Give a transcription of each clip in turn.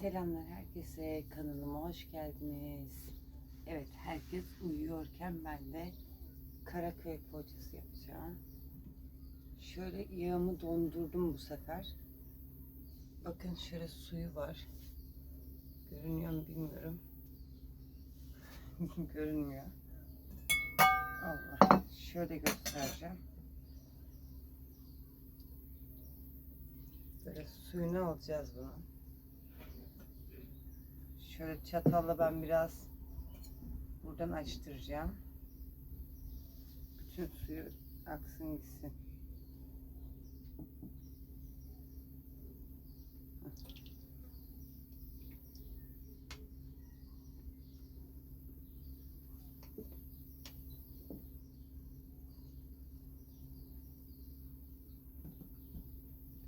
Selamlar herkese. Kanalıma hoş geldiniz. Evet herkes uyuyorken ben de Karaköy poğaçası yapacağım. Şöyle yağımı dondurdum bu sefer. Bakın şöyle suyu var. Görünüyor mu bilmiyorum. Görünmüyor. Allah. Şöyle göstereceğim. Böyle suyunu alacağız bunun. Şöyle çatalla ben biraz buradan açtıracağım. Bütün suyu aksın gitsin.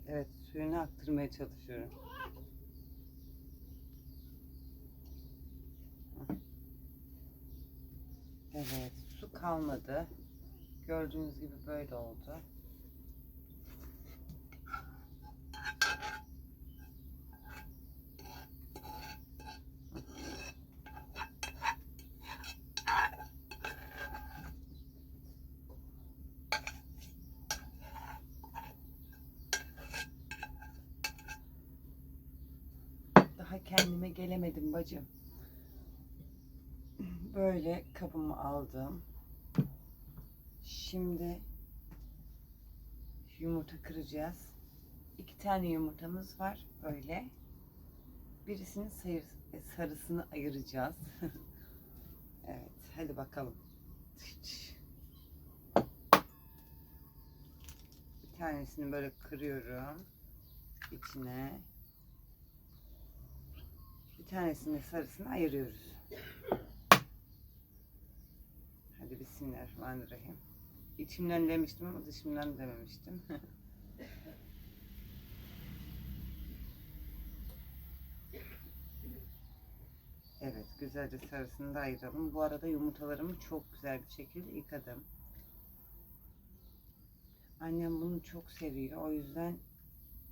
Evet, suyunu aktırmaya çalışıyorum. Evet, su kalmadı. Gördüğünüz gibi böyle oldu. Daha kendime gelemedim bacım. Böyle kabımı aldım. Şimdi yumurta kıracağız. İki tane yumurtamız var böyle. Birisinin sayır, sarısını ayıracağız. evet, hadi bakalım. Bir tanesini böyle kırıyorum içine. Bir tanesini sarısını ayırıyoruz. Hadi bismillahirrahmanirrahim. İçimden demiştim ama dışımdan dememiştim. evet güzelce sarısını da ayıralım. Bu arada yumurtalarımı çok güzel bir şekilde yıkadım. Annem bunu çok seviyor. O yüzden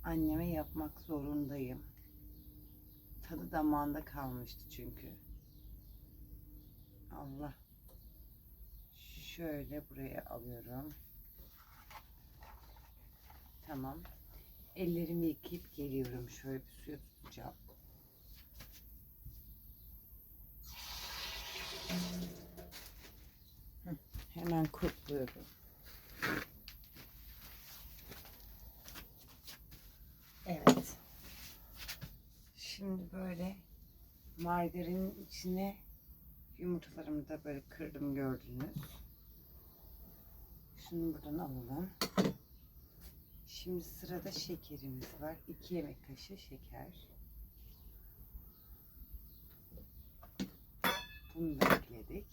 anneme yapmak zorundayım. Tadı damağında kalmıştı çünkü. Allah. Şöyle buraya alıyorum. Tamam. Ellerimi yıkayıp geliyorum. Şöyle bir suya tutacağım. Hemen kurtluyorum. Evet. Şimdi böyle margarinin içine yumurtalarımı da böyle kırdım gördünüz. Şunu buradan alalım. Şimdi sırada şekerimiz var. 2 yemek kaşığı şeker. Bunu da ekledik.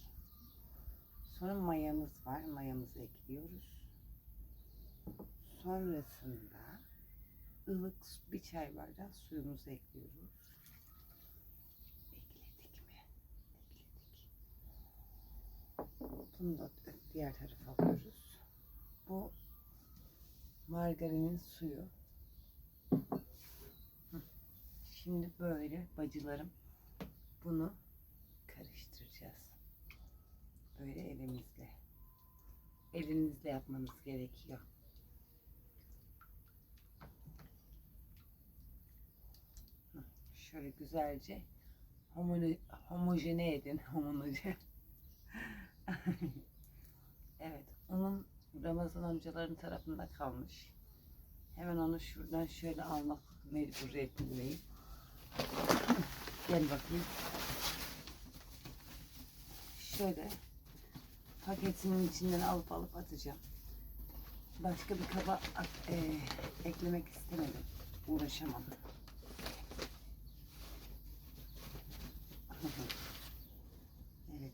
Sonra mayamız var. Mayamızı ekliyoruz. Sonrasında ılık bir çay bardağı suyumuzu ekliyoruz. Ekledik mi? Ekledik. Bunu da diğer tarafa alıyoruz. Bu margarinin suyu. Şimdi böyle bacılarım bunu karıştıracağız. Böyle elimizle. Elinizle yapmanız gerekiyor. Şöyle güzelce homone, homojene edin. Homojene. evet, onun Ramazan amcaların tarafında kalmış. Hemen onu şuradan şöyle almak mecburiyetindeyim. Gel bakayım. Şöyle paketinin içinden alıp alıp atacağım. Başka bir kaba e, eklemek istemedim. Uğraşamam. evet.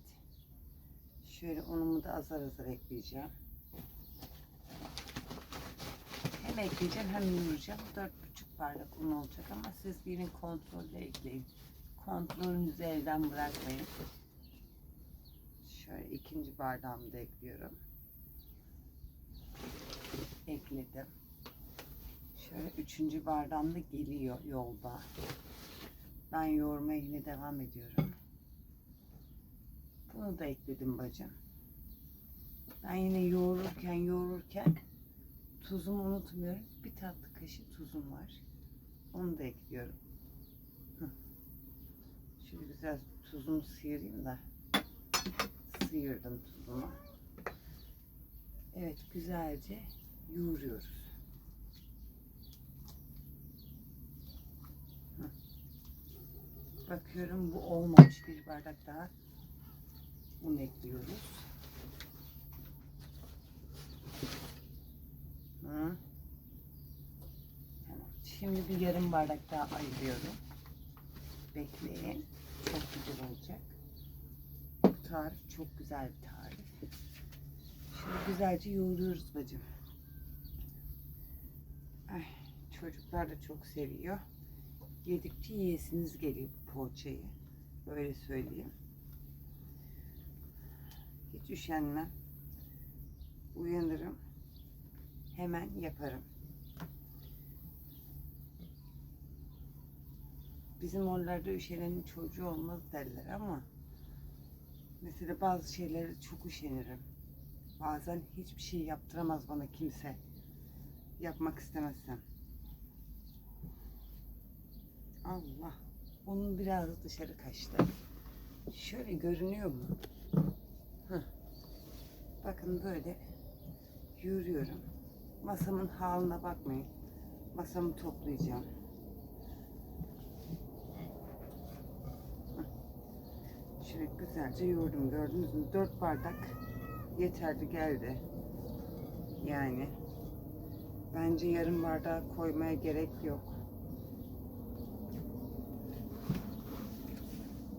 Şöyle unumu da azar azar ekleyeceğim. Hem ekleyeceğim hem yoğuracağım. Dört buçuk bardak un olacak ama siz yine kontrolle ekleyin. Kontrolünüzü elden bırakmayın. Şöyle ikinci bardağımı da ekliyorum. Ekledim. Şöyle üçüncü bardağım da geliyor yolda. Ben yoğurmaya yine devam ediyorum. Bunu da ekledim bacım. Ben yine yoğururken yoğururken tuzumu unutmuyorum. Bir tatlı kaşığı tuzum var. Onu da ekliyorum. Şöyle güzel tuzumu sıyırayım da. Sıyırdım tuzumu. Evet güzelce yoğuruyoruz. Bakıyorum bu olmamış bir bardak daha un ekliyoruz. Şimdi bir yarım bardak daha ayırıyorum. Bekleyin. Çok güzel olacak. Bu tarif çok güzel bir tarif. Şimdi güzelce yoğuruyoruz bacım. Ay, çocuklar da çok seviyor. Yedikçe yiyesiniz geliyor bu poğaçayı. Böyle söyleyeyim. Hiç üşenmem. Uyanırım. Hemen yaparım. Bizim oralarda üşenenin çocuğu olmaz derler ama mesela bazı şeylere çok üşenirim. Bazen hiçbir şey yaptıramaz bana kimse. Yapmak istemezsem. Allah. Onun biraz dışarı kaçtı. Şöyle görünüyor mu? Heh. Bakın böyle yürüyorum. Masamın haline bakmayın. Masamı toplayacağım. Şöyle güzelce yoğurdum. Gördünüz mü? Dört bardak yeterli geldi. Yani bence yarım bardağı koymaya gerek yok.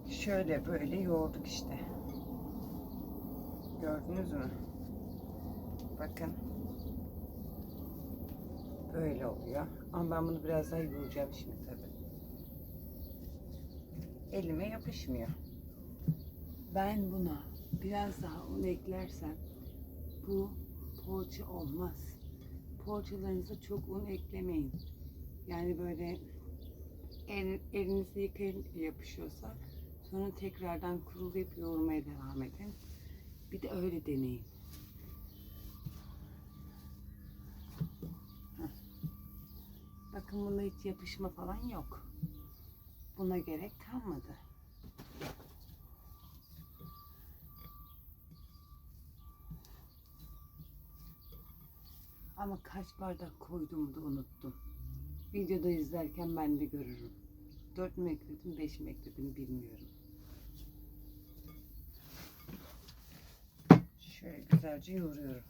Şöyle böyle yoğurduk işte. Gördünüz mü? Bakın. Böyle oluyor. Ama ben bunu biraz daha yoğuracağım şimdi tabii. Elime yapışmıyor. Ben buna biraz daha un eklersem bu poğaça olmaz. Poğaçalarınıza çok un eklemeyin. Yani böyle el, elinizi yıkayın yapışıyorsa sonra tekrardan kurulayıp yoğurmaya devam edin. Bir de öyle deneyin. Heh. Bakın buna hiç yapışma falan yok. Buna gerek kalmadı. Ama kaç bardak koyduğumu da unuttum. Videoda izlerken ben de görürüm. Dört mü ekledim, beş mi ekledim bilmiyorum. Şöyle güzelce yoğuruyorum.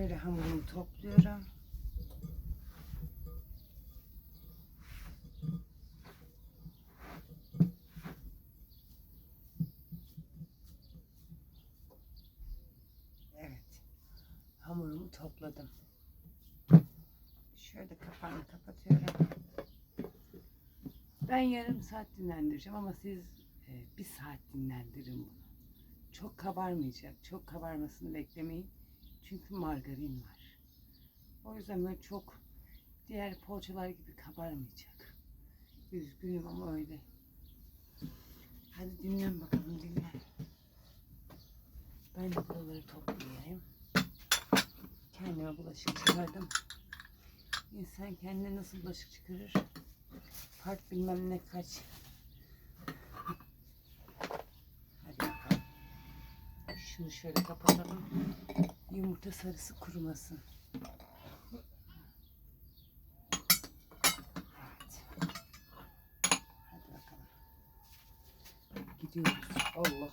Şöyle hamurumu topluyorum. Evet. Hamurumu topladım. Şöyle kapağını kapatıyorum. Ben yarım saat dinlendireceğim ama siz e, bir saat dinlendirin bunu. Çok kabarmayacak. Çok kabarmasını beklemeyin. Çünkü margarin var. O yüzden böyle çok diğer poğaçalar gibi kabarmayacak. Üzgünüm ama öyle. Hadi dinlen bakalım dinlen. Ben de buraları toplayayım. Kendime bulaşık çıkardım. İnsan kendine nasıl bulaşık çıkarır? Part bilmem ne kaç. Hadi bakalım. Şunu şöyle kapatalım. Yumurta sarısı kurumasın. Evet. Hadi bakalım. Gidiyoruz. Allah.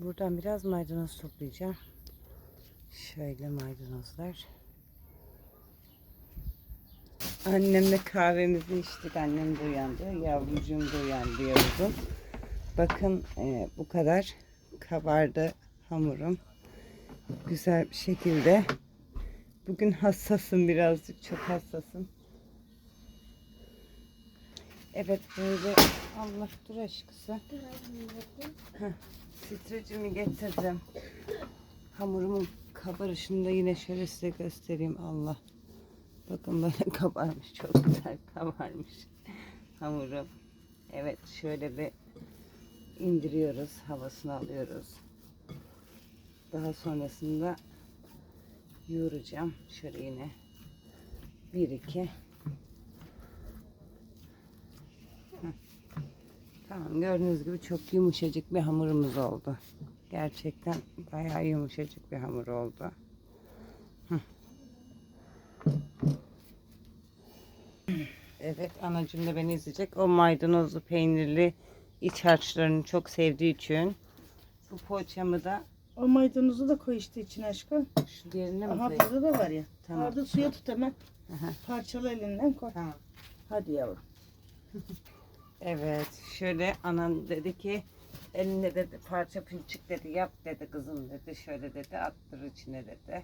Buradan biraz maydanoz toplayacağım. Şöyle maydanozlar. Annemle kahvemizi içtik. Annem de uyandı. Yavrucuğum da uyandı yavrum. Bakın e, bu kadar kabardı hamurum. Güzel bir şekilde Bugün hassasım birazcık. Çok hassasım. Evet böyle. Allah dur aşkısı. Streçimi getirdim. Hamurumun kabarışını da yine şöyle size göstereyim Allah. Bakın böyle kabarmış. Çok güzel kabarmış hamuru. Evet şöyle bir indiriyoruz. Havasını alıyoruz. Daha sonrasında yoğuracağım. Şöyle yine 1 2 Tamam gördüğünüz gibi çok yumuşacık bir hamurumuz oldu. Gerçekten bayağı yumuşacık bir hamur oldu. Hı. Evet anacığım da beni izleyecek. O maydanozlu peynirli iç harçlarını çok sevdiği için bu poğaçamı da O maydanozu da koy işte içine aşkım. şu diğerine mi Aha koyayım? burada da var ya. Tamam. Orada suya tut hemen. Aha, Parçalı elinden koy. tamam. Hadi yavrum. Evet şöyle anan dedi ki eline dedi parça pinçik dedi yap dedi kızım dedi şöyle dedi attır içine dedi.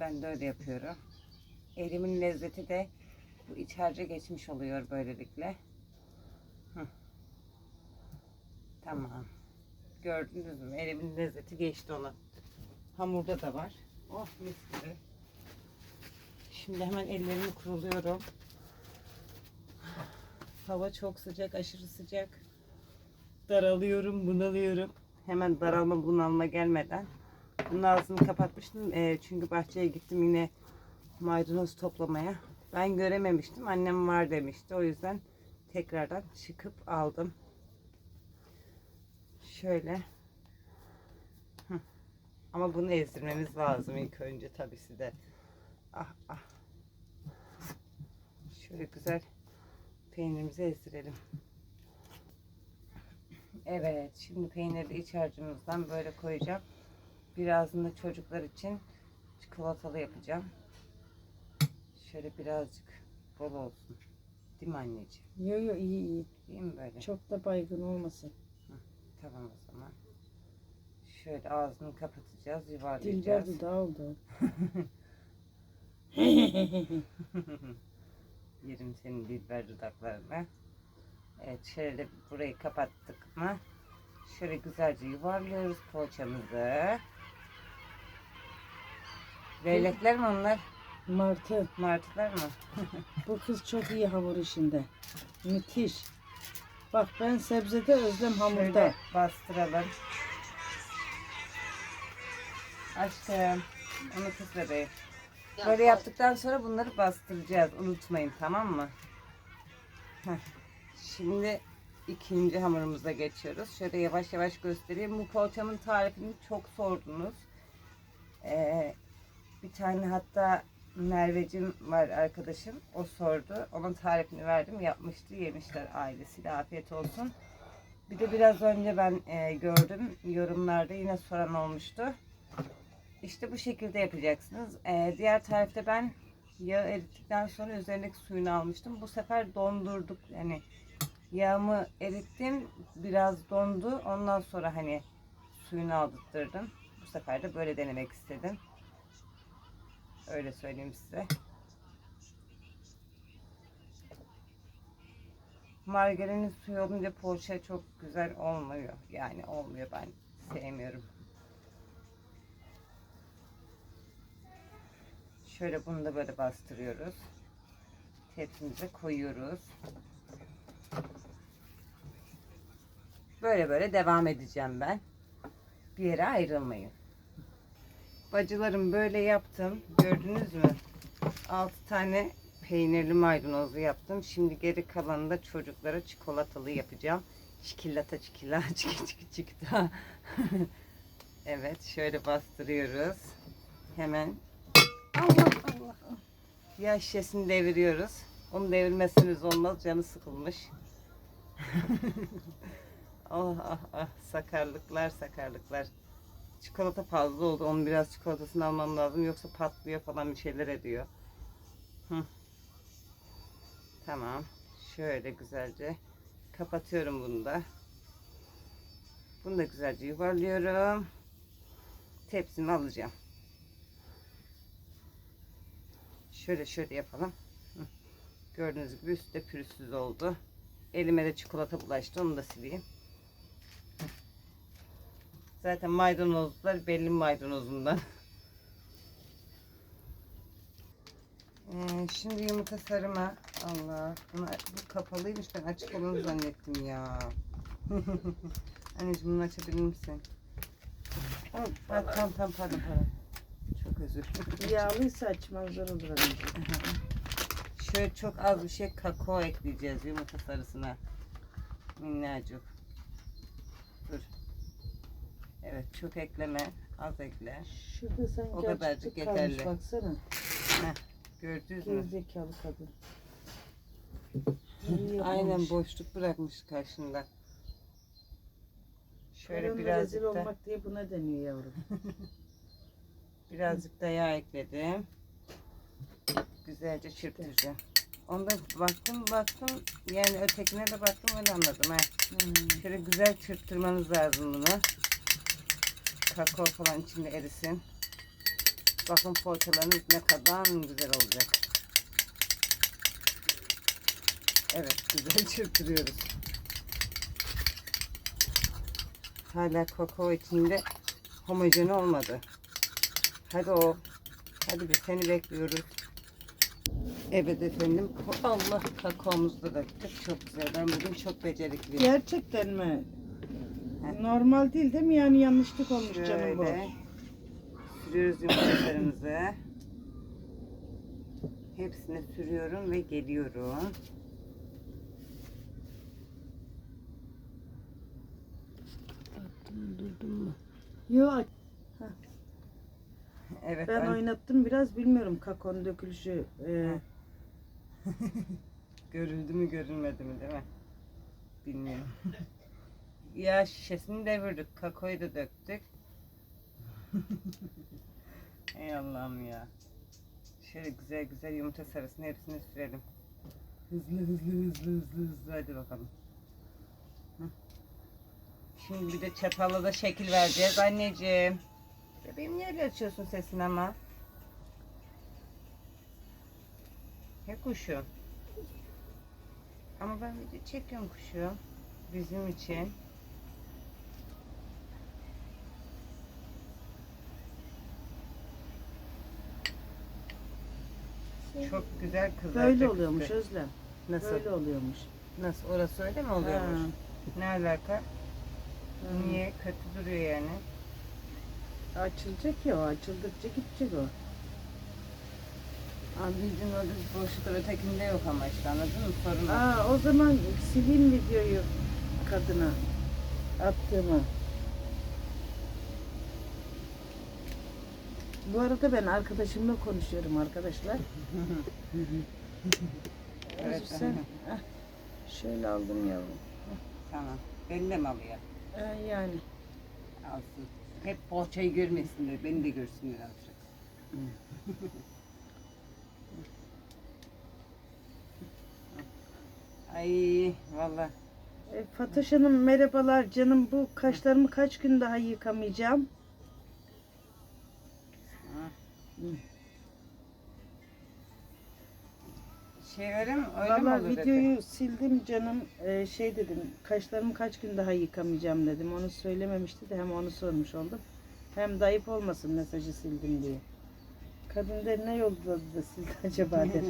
Ben de öyle yapıyorum. Elimin lezzeti de bu iç harca geçmiş oluyor böylelikle. Hı. Tamam. Gördünüz mü? Elimin lezzeti geçti ona. Hamurda da var. Oh mis gibi. Şimdi hemen ellerimi kuruluyorum. Hava çok sıcak, aşırı sıcak. Daralıyorum, bunalıyorum. Hemen daralma, bunalma gelmeden. Bunun ağzını kapatmıştım. Ee, çünkü bahçeye gittim yine maydanoz toplamaya. Ben görememiştim. Annem var demişti. O yüzden tekrardan çıkıp aldım. Şöyle. Hı. Ama bunu ezdirmemiz lazım ilk önce tabii de. Ah ah. Şöyle güzel peynirimizi ezdirelim. Evet, şimdi peynirli iç harcımızdan böyle koyacağım. Birazını da çocuklar için çikolatalı yapacağım. Şöyle birazcık bol olsun. Değil mi anneciğim? Yo yo iyi iyi. Değil mi böyle? Çok da baygın olmasın. Tamam o zaman. Şöyle ağzını kapatacağız, Dilber yuvarlayacağız. dudağı oldu. Yerim senin dilber dudaklarını. Evet şöyle burayı kapattık mı? Şöyle güzelce yuvarlıyoruz poğaçamızı. Leylekler mi onlar? Martı. Martılar mı? Bu kız çok iyi hamur işinde. Müthiş. Bak ben sebzede özlem hamurda. Şöyle bastıralım. Aşkım. Onu tut bebeğim. Böyle yaptıktan sonra bunları bastıracağız. Unutmayın tamam mı? Heh. Şimdi ikinci hamurumuza geçiyoruz. Şöyle yavaş yavaş göstereyim. Bu poğaçamın tarifini çok sordunuz. Ee, bir tane hatta Mervecim var arkadaşım. O sordu. Onun tarifini verdim. Yapmıştı. Yemişler ailesiyle. Afiyet olsun. Bir de biraz önce ben e, gördüm. Yorumlarda yine soran olmuştu. İşte bu şekilde yapacaksınız. Ee, diğer tarifte ben yağı erittikten sonra üzerindeki suyunu almıştım. Bu sefer dondurduk. Yani yağımı erittim. Biraz dondu. Ondan sonra hani suyunu aldırttırdım. Bu sefer de böyle denemek istedim. Öyle söyleyeyim size. Margarinin suyu olunca poğaça çok güzel olmuyor. Yani olmuyor ben sevmiyorum. Şöyle bunu da böyle bastırıyoruz. Tepsimize koyuyoruz. Böyle böyle devam edeceğim ben. Bir yere ayrılmayın. Bacılarım böyle yaptım. Gördünüz mü? 6 tane peynirli maydanozlu yaptım. Şimdi geri kalanını da çocuklara çikolatalı yapacağım. Çikolata çikila çiki çiki çikita. evet şöyle bastırıyoruz. Hemen Allah. Yağ şişesini deviriyoruz. Onu devirmezseniz olmaz. Canı sıkılmış. oh ah ah sakarlıklar sakarlıklar. Çikolata fazla oldu. Onun biraz çikolatasını almam lazım. Yoksa patlıyor falan bir şeyler ediyor. Hı. Tamam. Şöyle güzelce kapatıyorum bunu da. Bunu da güzelce yuvarlıyorum. Tepsimi alacağım. Şöyle şöyle yapalım. Gördüğünüz gibi üstte pürüzsüz oldu. Elime de çikolata bulaştı. Onu da sileyim. Zaten maydanozlar belli maydanozundan. Ee, şimdi yumurta sarıma. Allah. Bunu, bu kapalıymış. Ben açık olanı zannettim ya. Anneciğim bunu açabilir misin? Ha, tamam tamam pardon pardon. Çok özür dilerim. Yağlıysa açman zor olur anneciğim. Şöyle çok az bir şey kakao ekleyeceğiz yumurta sarısına. Minnacık. Dur. Evet çok ekleme. Az ekle. Şurada sanki O kadarcık açıklık kalmış yeterli. baksana. Gördünüz mü? Gerizekalı kadın. Aynen boşluk bırakmış karşında. Şöyle Karın birazcık rezil da, olmak diye buna deniyor yavrum. birazcık da yağ ekledim. Güzelce çırpacağım. Onda baktım baktım yani ötekine de baktım öyle anladım. Ha. Hmm. Şöyle güzel çırptırmanız lazım bunu. Kakao falan içinde erisin. Bakın poğaçalarınız ne kadar güzel olacak. Evet güzel çırptırıyoruz. Hala kakao içinde homojen olmadı. Hadi o. Hadi bir seni bekliyoruz. Evet efendim. Allah kakaomuzu da döktük. Çok güzel. Ben bugün çok becerikliyim. Gerçekten mi? Heh. Normal değil değil mi? Yani yanlışlık olmuş canım bu. Şöyle sürüyoruz yumurtalarımızı. Hepsine sürüyorum ve geliyorum. Durdun mu? Yok Evet. ben an- oynattım biraz bilmiyorum kakaonun dökülüşü. Ee, Görüldü mü görülmedi mi değil mi? Bilmiyorum. Yağ şişesini devirdik. Kakaoyu da döktük. Ey Allah'ım ya. Şöyle güzel güzel yumurta sarısını hepsine sürelim. Hızlı hızlı hızlı hızlı hızlı hadi bakalım. Şimdi bir de çatalla da şekil vereceğiz anneciğim. Bebeğim niye öyle açıyorsun sesini ama? He kuşum. Ama ben video çekiyorum kuşu. Bizim için. Çok güzel kızaracak. böyle oluyormuş Özlem. Nasıl? Böyle oluyormuş. Nasıl? Orası öyle mi oluyormuş? Ha. Ne alaka? Niye? Kötü duruyor yani. Açılacak ya o açıldıkça gidecek o. Anneciğim orada bir boşluk ötekinde yok ama işte anladın mı? Sorun o. Aa o zaman sileyim videoyu kadına attığımı. Bu arada ben arkadaşımla konuşuyorum arkadaşlar. Evet, Özür sen. Heh, şöyle aldım yavrum. Tamam. Beni de mi alıyor? Ee, yani. Alsın. Hep poğaçayı görmesinler. Beni de görsünler azıcık. Ay valla. E, Fatoş Hanım merhabalar canım. Bu kaşlarımı kaç gün daha yıkamayacağım? Şey öyle mi? Öyle mi Valla olur dedi? videoyu sildim canım. Ee, şey dedim. Kaşlarımı kaç gün daha yıkamayacağım dedim. Onu söylememişti de hem onu sormuş oldum. Hem dayıp olmasın mesajı sildim diye. Kadın der ne yolladı da sildi acaba der.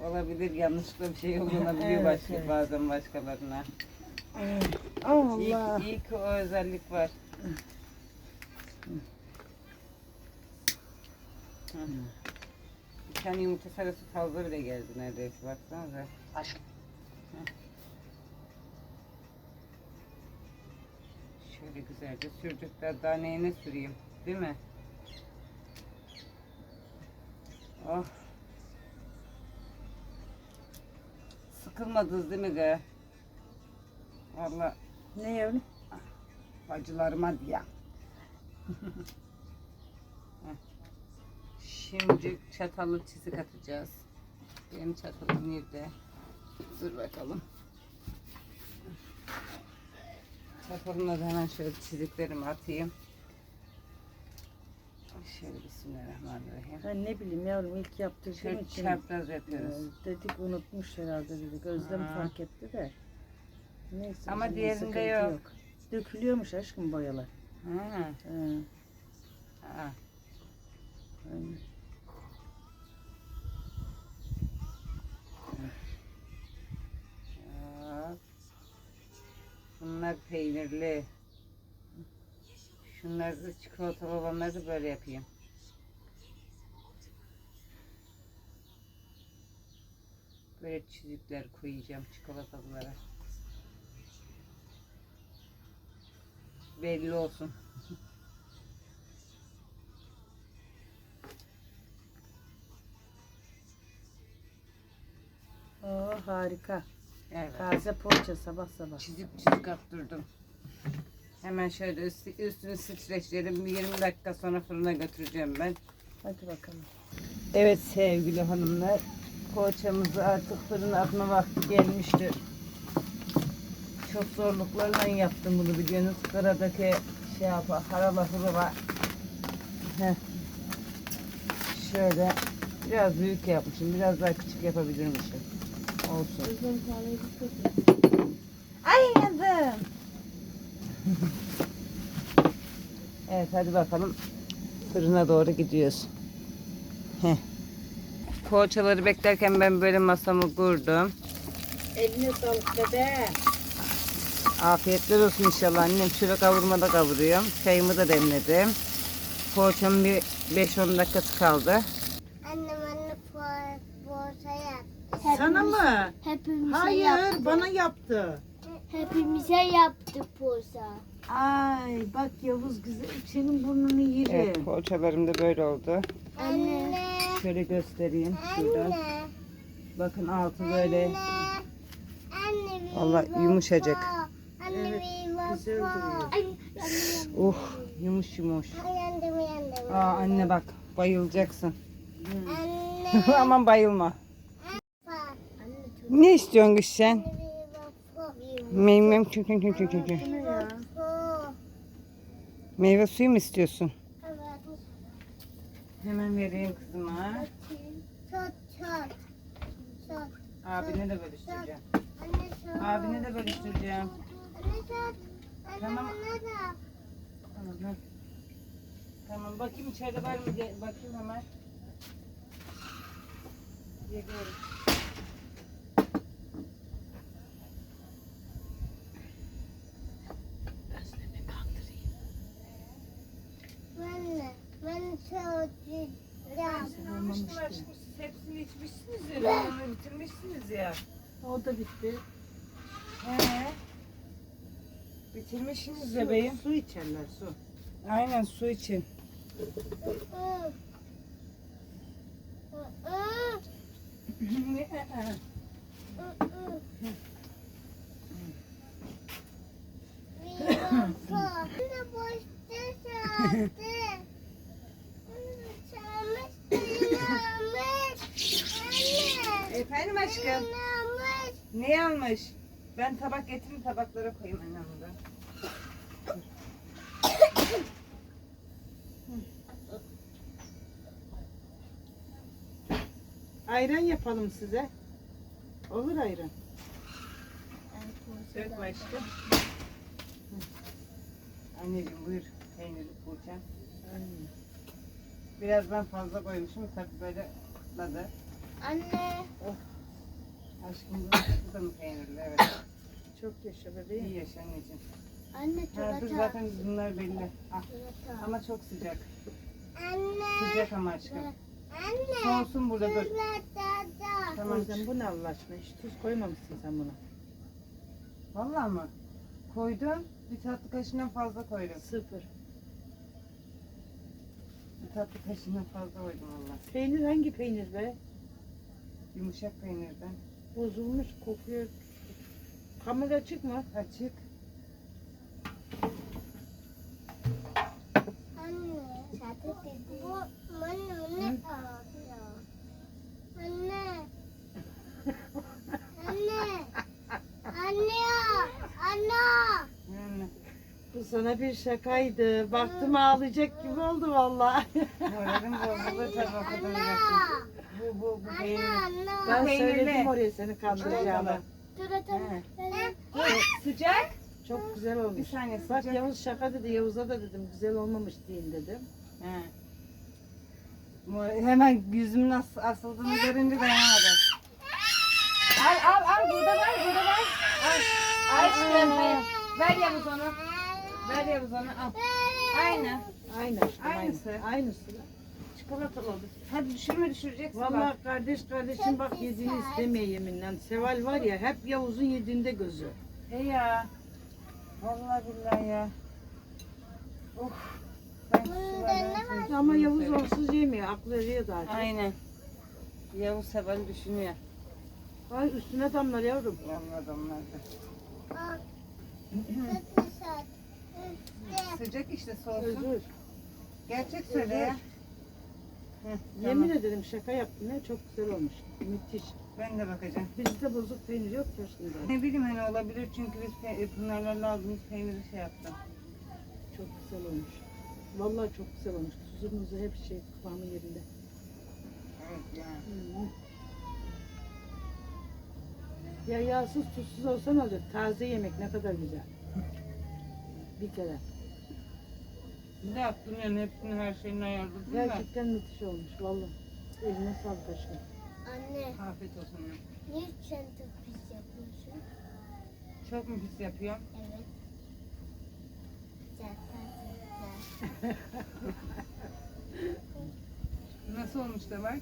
Olabilir yanlışlıkla bir şey yollanabiliyor Evet, başka, evet. bazen başkalarına. İyi, Allah. ki- iyi ki o özellik var. Hı. Bir tane yumurta sarısı fazla bile geldi neredeyse baksanıza. Aşk. Şöyle güzelce sürdük. Daha neyine süreyim. Değil mi? Oh. Sıkılmadınız değil mi gı? Valla Ne yavrum? bacılarıma diye. Şimdi çatalı çizik atacağız. Benim çatalım nerede? Dur bakalım. Çatalımla da hemen şöyle çiziklerimi atayım. Şöyle bismillahirrahmanirrahim. Ben ne bileyim yavrum ilk yaptırdığım Şöyle için çapraz yapıyoruz. e, dedik unutmuş herhalde dedik. Özlem Aha. fark etti de. Neyse. Ama bizim diğerinde sıkıntı yok. Dökülüyormuş aşkım boyalar. Hı. He, Aa, aynen. Bunlar peynirli. Şunları da çikolatalı olanları da böyle yapayım. Böyle çizikler koyacağım çikolatalılara. Belli olsun. Oo, harika. Evet. Taze poğaça sabah sabah. Çizik çizik attırdım. Hemen şöyle üstü, üstünü streçledim. Bir 20 dakika sonra fırına götüreceğim ben. Hadi bakalım. Evet sevgili hanımlar. Poğaçamızı artık fırına atma vakti gelmiştir. Çok zorluklarla yaptım bunu biliyorsunuz. Sıradaki şey yapar, harala hurula. Heh. Şöyle biraz büyük yapmışım. Biraz daha küçük yapabilirmişim. Olsun. Ay yandım. evet hadi bakalım. Fırına doğru gidiyoruz. Heh. Poğaçaları beklerken ben böyle masamı kurdum. Eline sağlık dede. Afiyetler olsun inşallah. Annem şöyle kavurmada kavuruyorum. Çayımı da demledim. Poğaçamın bir 5-10 dakikası kaldı. Annem yaptı. Sana mı? Hepimize Hayır yaptı. bana yaptı. Hepimize yaptı poğaça. Ay bak Yavuz güzel senin burnunu yerim. Evet poğaçalarım da böyle oldu. Anne. Şöyle göstereyim şuradan. Anne. Bakın altı böyle. Anne. Allah yumuşacık. Anne Evet, güzel duruyor. Uh yumuş yumuş. Yandım yandım. Aa anne bak bayılacaksın. Anne. Aman bayılma. Ne istiyorsun kız sen? Meyve, kü- kü. Bu ne ya? Baba. Meyve suyu mu istiyorsun? Evet. Hemen vereyim kızıma. Çok. Çok. Abine de bölüştüreceğim. Anne çok. Abine de bölüştüreceğim. Tamam. Tamam. Tamam bakayım içeride var mı diye bakayım hemen. Geliyorum. Ben de. Ben çok Almıştım aşkım siz hepsini içmişsiniz ya. Bitirmişsiniz ya. O da bitti. He. Bitirmişsiniz bebeğim. Su içerler su. Aynen su için. Anne boşta çaldı. Çalmış, çalmış. Anne. Efendim aşkım. Ne almış? Ben tabak getireyim tabaklara koyayım annem burada. Ayran yapalım size. Olur ayran. Dökme aşkım. Anneciğim buyur peynirli poğaça. Biraz ben fazla koymuşum tabii böyle kutladı. Anne. Aşkım bu, da mı peynirli? Evet. Çok yaşa İyi bebeğim. yaşa anneciğim. Anne Ha, dur çikolata. zaten bunlar belli. Ah, Çikolata. ama çok sıcak. Anne. Sıcak ama aşkım. Anne. Soğusun burada dur. Çikolata. Tamam. Özlem bu ne Allah aşkına? Hiç tuz koymamışsın sen buna. Vallahi mı? Koydum. Bir tatlı kaşığından fazla koydum. Sıfır. Bir tatlı kaşığından fazla koydum valla. Peynir hangi peynir be? Yumuşak peynirden. Bozulmuş kokuyor. Hamur açık mı? Açık. Anne. Bu bana ne ağlıyor? Anne. Anne. Anne. Anne. Bu sana bir şakaydı. Baktım ağlayacak gibi oldu vallahi. Moralim bozuldu tabii o kadar uğraştım. Bu bu bu peynir. Ben Peynirli. söyledim oraya seni kandıracağımı. Sıcak. Çok güzel Bir olmuş. saniye Bak sıcak. Yavuz şaka dedi. Yavuz'a da dedim güzel olmamış deyin dedim. He. Mor- Hemen yüzümün as asıldığını görünce dayanamadım. Al al al burada var burada var. Al. Aşkım ver, ver Yavuz onu. Ver Yavuz onu al. Aynı. Aynı. Aynısı. Aynı. Aynısı. Çikolatalı oldu. Hadi düşürme düşüreceksin bak. Vallahi kardeş kardeşim bak yediğini istemeye yeminle. Seval var ya hep Yavuz'un yediğinde gözü. He ya. Vallahi billahi ya. Of. Ben Ama Yavuz onsuz yemiyor. Aklı eriyor daha çok. Aynen. Yavuz Seval'i düşünüyor. Ay üstüne damlar yavrum. Anladım nerede. Al. Sıcak işte soğusun. Özür. Gerçek söyle ya. Heh, Yemin tamam. ederim şaka yaptım ya çok güzel olmuş. Müthiş. Ben de bakacağım. Bizde bozuk peynir yok ya şimdi. Ne bileyim hani olabilir çünkü biz pe- Pınarlarla aldığımız peyniri şey yaptım. Çok güzel olmuş. Vallahi çok güzel olmuş. Tuzu muzu hep şey kıvamı yerinde. Evet yani. Hı. Ya yağsız tuzsuz olsa ne olacak? Taze yemek ne kadar güzel. Bir kere. Ne yaptın yani hepsini her şeyini ayarladın da. Gerçekten müthiş olmuş vallahi. Eline sağlık aşkım. Anne. Afiyet olsun ya. Niye sen çok pis yapıyorsun? Çok mu pis yapıyorum? Evet. Güzel. güzel. Nasıl olmuş da var?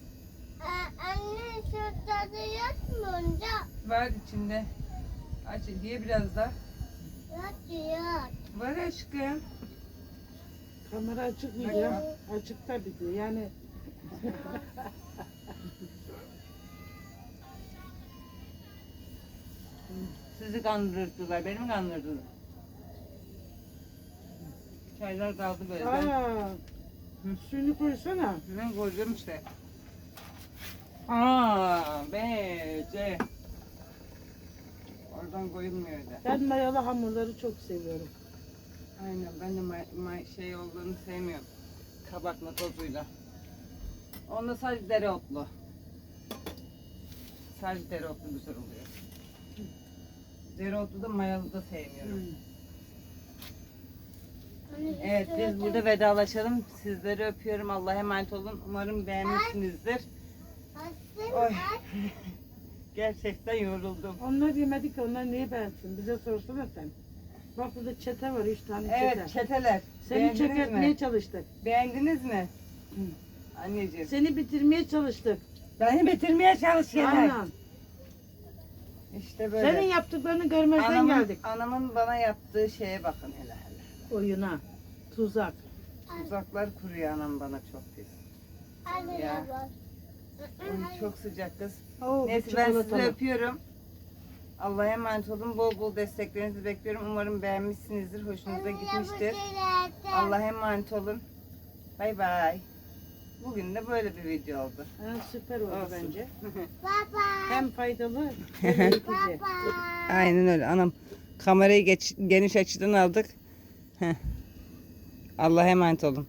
Aa, anne şu tadı yatmayınca Var içinde. Aç diye biraz da. yatıyor. Var aşkım. Kamera açık ya? Açık tabii ki. Yani Sizi kandırdılar, beni mi kandırdılar? Çaylar kaldı böyle. Ben aa, suyunu koysana. ne koyacağım işte. A, B, C. Oradan koyulmuyor öyle. Ben mayalı hamurları çok seviyorum. Aynen ben de may, may- şey olduğunu sevmiyorum. Kabartma tozuyla. Onda sadece dereotlu. Sadece dereotlu güzel oluyor. Dereotlu da mayalı da sevmiyorum. Anne, Evet biz burada vedalaşalım. Sizleri öpüyorum. Allah'a emanet olun. Umarım beğenmişsinizdir. Oy. Gerçekten yoruldum. Onlar yemedik ki onlar neyi beğensin? Bize sorsana sen. Bak burada çete var, üç tane çete. Evet çeteler. Seni Beğendiniz çökertmeye mi? çalıştık. Beğendiniz mi? Anneciğim. Seni bitirmeye çalıştık. Beni bitirmeye çalışıyorlar. Aynen. İşte böyle. Senin yaptıklarını görmezden anamın, geldik. anamın bana yaptığı şeye bakın hele hele. Oyuna, tuzak. Tuzaklar kuruyor anam bana çok pis. Anne Ya. bak. Oy, çok sıcak kız. Oo, Neyse bu ben sizi çikolatalı. öpüyorum. Allah'a emanet olun. Bol bol desteklerinizi bekliyorum. Umarım beğenmişsinizdir. Hoşunuza gitmiştir. Allah'a emanet olun. Bay bay. Bugün de böyle bir video oldu. Ha, süper oldu Olsun. bence. Baba. Hem faydalı hem eğitici. Aynen öyle anam. Kamerayı geç, geniş açıdan aldık. Allah'a emanet olun.